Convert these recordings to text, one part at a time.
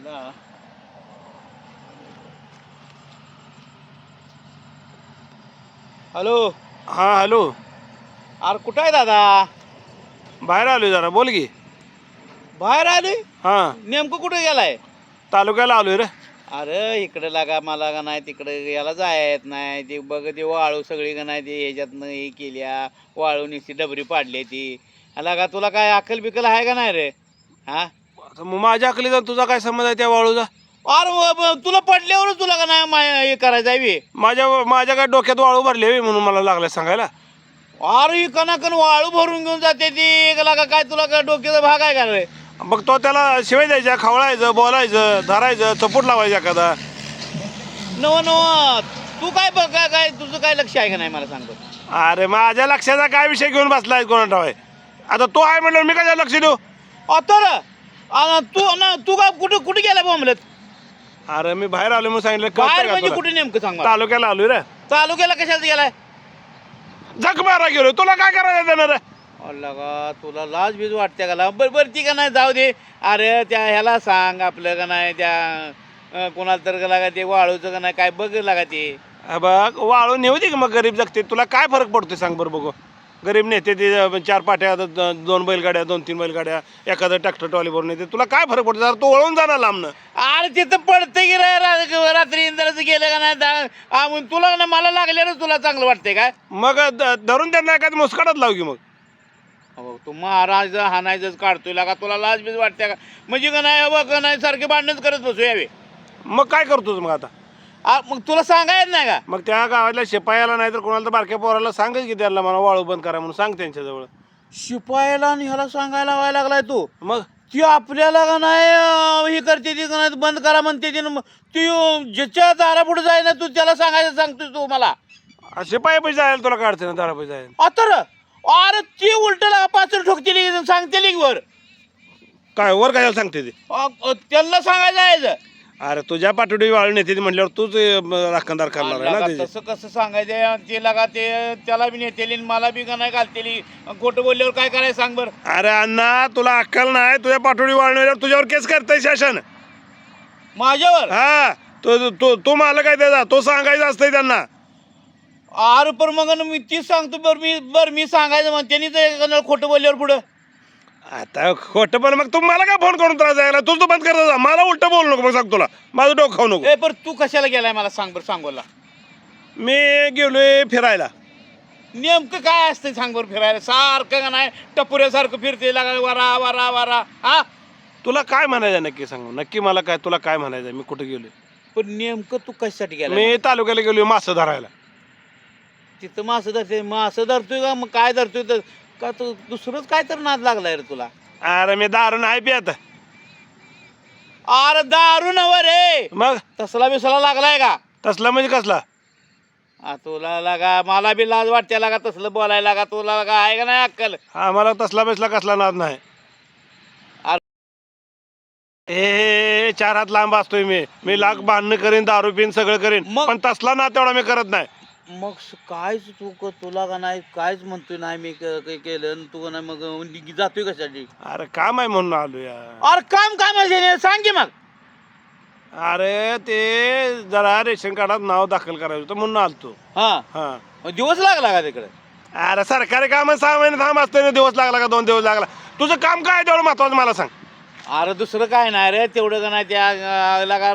आला हॅलो. हा हॅलो. अरे कुठं आहे दादा? बाहेर आलोय जरा बोल की. बाहेर आले हा. नेमकं कुठे गेलाय? तालुक्याला आलोय रे. अरे इकडे लागा मला का नाही तिकडे याला जायत नाही. ते बघ ते वाळू सगळी का नाही ते ह्याच्यातनं हे केल्या. वाळू नुसती डबरी पाडली ती. लागा तुला काय अकल बिकल आहे का नाही रे? हा? आता मग माझ्या अकलीचा तुझा काय संबंध आहे त्या वाळूचा? अरे ब- तुला पडल्यावरच तुला का नाही मा- हे करायचं आहे बे. माझ्या माझ्या काय डोक्यात वाळू भरली आहे म्हणून मला लागलं सांगायला? अरे कणाकण वाळू भरून घेऊन जाते ती. लागा काय तुला काय डोक्याचा भाग आहे का रे? मग तो त्याला शिवाय द्यायच्या खवळायचं बोलायचं धरायचं चपूट लावायचं एखादा. नव नव तू काय बघ काय काय तुझं काय लक्ष आहे का नाही मला सांगतो अरे माझ्या लक्षाचा काय विषय घेऊन बसलाय कोणा ठावाय आता तो आहे म्हणलं मी काय लक्ष देऊ? तू ना तू काय कुठे कुठे गेला बोंबलत अरे मी बाहेर आलो म्हणून सांगितलं बाहेर कळतं का म्हणजे तुला? कुठे नेमकं सांग? मला. तालुक्याला आलोय रे. तालुक्याला कशाला गेलाय? जग मारा गेलो तुला काय करायचं देणार अल्ला का तुला लाज बीज वाटते का ला? बरं बरं ती का नाही जाऊ दे. अरे त्या ह्याला सांग आपलं का नाही त्या अं, कोणाला तर का लागा ते वाळूचं का नाही काय बघ लागा ते बघ वाळू नेऊ दे की मग गरीब जगते. तुला काय फरक पडतोय सांग बरं बघू. गरीब नेते ते चार पाट्या दोन बैलगाड्या दोन तीन बैलगाड्या एखादं ट्रॅक्टर ट्रॉली भरून येते. तुला काय फरक पडतो? तो वळून जाणार लांबनं. अरे तिथं पडतं की रे रात्री इंद्राचं गेलं का नाही? दा- आ, मग तुला ना मला लागल्यानं तुला चांगलं वाटतंय काय? मग धरून त्यांना एखादी मुस्काटात लाव की मग. अहो, तू महाराज हाणायचंच काढतोय. लागा तुला लाज बीज वाटते का? म्हणजे का नाही बघ का नाही सारखे भांडणच करत बसू यावे. मग काय करतोस मग आता? आ, मग तुला सांगायच नाही का? मग त्या गावातल्या शिपायाला नाही तर कोणाला तर बारक्या पोराला सांगच की त्यांना मला वाळू बंद करा म्हणून सांग त्यांच्याजवळ. शिपायाला आणि ह्याला सांगायला व्हायला लागलाय तू. मग? ती आपल्याला का नाही अं, हे करते ती का नाही बंद करा म्हणते ती. न मग ती अं, ज्याच्या दारापुढे जाय ना तू त्याला सांगायचं सांगतोय तू मला. आ, शिपाई पैसे जायला तुला काढते ना दारा पैसे जायला? अतर अरे ती उलट पाचर ठोकतेली सांगतेली वर. काय वर काय सांगते ते? अ, अ, त्यांना सांगायचं जायचं अरे तुझ्या पाठवडी वाळू नेते ती म्हणल्यावर तूच अं, राखणदार करणार आहे ना त्याची. तसं कसं सांगायचं ते लागा ते त्याला बी नेतेली आणि मला बी नाही घालतेली. खोटं बोलल्यावर काय करायचं सांग बरं? अरे अण्णा तुला अक्कल नाही तुझ्या पाठोडी वाळण्यावर तुझ्यावर केस करतंय शासन. माझ्यावर? हा तो तो तो मला काय त्याचा तो सांगायचं असतंय त्यांना. अरे पण मग ना मी तीच सांगतो बरं मी बरं मी सांगायचं त्यांनी तर खोटं बोलल्यावर पुढं. आता खोटं पण मग तू मला काय फोन करून त्रास द्यायला तूच तो बंद करता जा. मला उलट बोलू नको मग सांग तुला. माझं डोकं खाऊ नको. ए बरं तू कशाला गेलाय मला सांग बरं सांगोला. मी गेलोय फिरायला. नेमकं काय असतं सांग बरं फिरायला? सारखं का नाही? टपुऱ्यासारखं फिरते लागा वारा वारा वारा. हा? तुला काय म्हणायचं नक्की सांग? नक्की मला काय तुला काय म्हणायचं मी कुठे गेलोय? पण नेमकं तू कशासाठी गेला मी तालुक्याला गेलोय मासं धरायला. तिथं मासं धरते मासं धरतोय का? मग काय धरतोय तर का तू दुसरंच काय तर नाद लागलाय रे तुला? अरे मी दारू नाही पित अरे दारू नव रे. मग? तसला बिसला लागलाय का? तसला म्हणजे कसला? आ, तुला लागा मला बी लाज वाटते लागा तसलं बोलायला लागा तुला लागा आहे का नाही अक्कल? हा मला तसला बेसला कसला नाद नाही. ए चार हात लांब असतोय मी. मी लाख बांधणं करीन दारू पिन सगळं करीन. मग- पण तसला ना तेवढा मी करत नाही. मग कायच तू क- तुला का नाही कायच म्हणतोय नाही मी क- काही केलं आणि तू का नाही मग निघ- जातोय कशासाठी? अरे काम आहे म्हणून आलो या. अरे काम काय म्हणजे सांग की मग. अरे ते जरा रेशन कार्डात नाव दाखल करायचं होतं म्हणून आलतो. हा. हा. मग दिवस लागला का तिकडे? अरे सरकारी काम सहा महिने थांब असते दिवस लागला का दोन दिवस लागला. तुझं काम काय आहे तेवढं महत्वाचं मला सांग. अरे दुसरं काय नाही रे तेवढं का नाही त्या लागा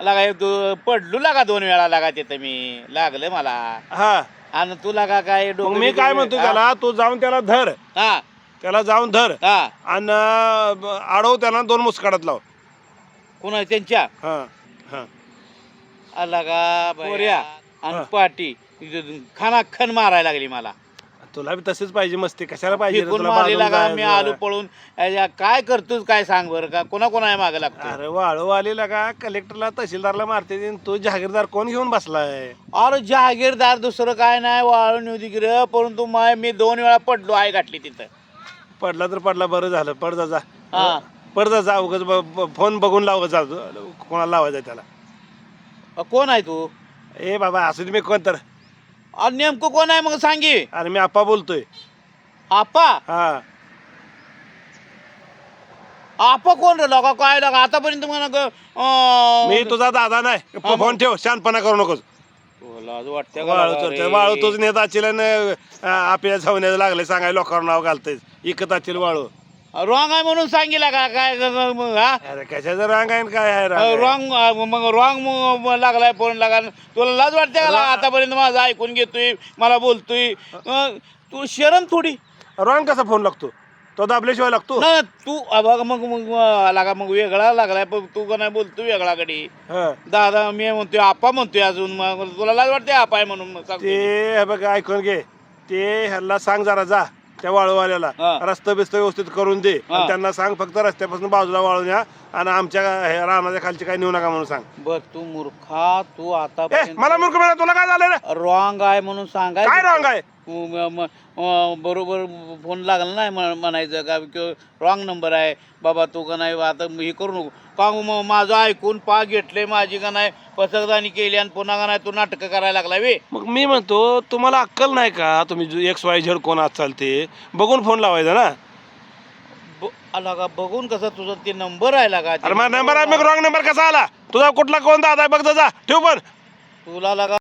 लागा दो- पडलो लागा दोन वेळा लागा तिथं मी लागलं मला. हा. आणि तू लागा काय मग डोकं मी काय म्हणतो? त्याला तू जाऊन त्याला धर. हा. त्याला जाऊन धर. हा. आणि आडव त्याला दोन मुस्काडात लाव. कोणा त्यांच्या? हा हा. आला का पोऱ्या. आणि पाटी. खाना खन मारायला लागली मला. तुला बी तसेच पाहिजे मस्ती. कशाला पाहिजे रे? फेकून तुला लागा मी जायचं. आलो पळून. काय करतोस काय सांग बरं का? कोणा कोणा मागे लागतो अरे वाळू आलेला का कलेक्टरला तहसीलदारला मारते ते, तू जहागीरदार कोण घेऊन बसलाय? अरे जहागीरदार दुसरं काय नाही वाळून येऊ दे की रे परंतु माय मी दोन वेळा पडलो आहे गाठली तिथं. पडला तर पडला बरं झालं. पड जा हा. पड जा जा उगाच ब- ब- फोन बघून लाव जा कोणाला लावायचा त्याला? अ, कोण आहे तू? ए बाबा असू दे मी कोण तर अरे नेमकं कोण आहे मग सांगी. अरे मी आप्पा बोलतोय. आप्पा? हा. आपा कोण रे लगा काय लगा आतापर्यंत म्हणा ग, अं, मी तुझा दादा नाही. फोन ठेव शांतपणा करू नकोस. वाटतं का वाळू तूच नेत आणि आपल्या छावण्याचं लागले सांगाय लोकांना नाव घालतेस इकत असशील वाळू. रॉंग आहे म्हणून सांगितलं का? काय मग, हा? अरे कशाचं रांग आहे न काय आहे रांग आहे? रॉंग मग रॉंग लागलाय फोन लागा तुला लाज वाटते का? आतापर्यंत माझं ऐकून घेतोय मला बोलतोय. अं, तू शरण थोडी. रॉंग कसा फोन लागतो? तो दाबल्याशिवाय लागतो. ना तू अ, बघ मग मग लागा मग वेगळा लागलाय पण तू का नाही बोलतो वेगळाकडे? हा. दादा मी म्हणतोय आपा म्हणतोय अजून मग तुला लाज वाटते आपा आहे म्हणून मग सांगतोय. ते हे बघ ऐकून घे. ते ह्याला सांग जरा जा. त्या वाळूवाल्याला हा. रस्ता बिस्त व्यवस्थित करून दे हा. त्यांना सांग फक्त रस्त्यापासून बाजूला वाळून या आणि आमच्या हे रानाच्या खालची काही नेऊ नका म्हणून सांग बघ तू मूर्खा तू आता ए मला मूर्ख म्हणा तुला काय झालं रॉंग आहे म्हणून सांगाय काय रॉंग आहे म- बरोबर फोन लागला नाही म्हण- म्हणायचं का रॉंग नंबर आहे. बाबा तू का नाही आता हे करू नको. का मग माझं ऐकून पा घेतले माझी का नाही पसकदानी केली आणि पुन्हा का नाही तू नाटकं करायला लागला वे मग मी म्हणतो तुम्हाला अक्कल नाही का तुम्ही एक्स वाय झेड कोण आत चालते बघून फोन लावायचा ना. ब- आला का बघून कसं तुझा ते नंबर आहे लागा अरे मग नंबर आहे मग रॉंग नंबर कसा आला? तुझा कुठला कोण दादा आहे? बघ जा ठेव पण. तुला लागा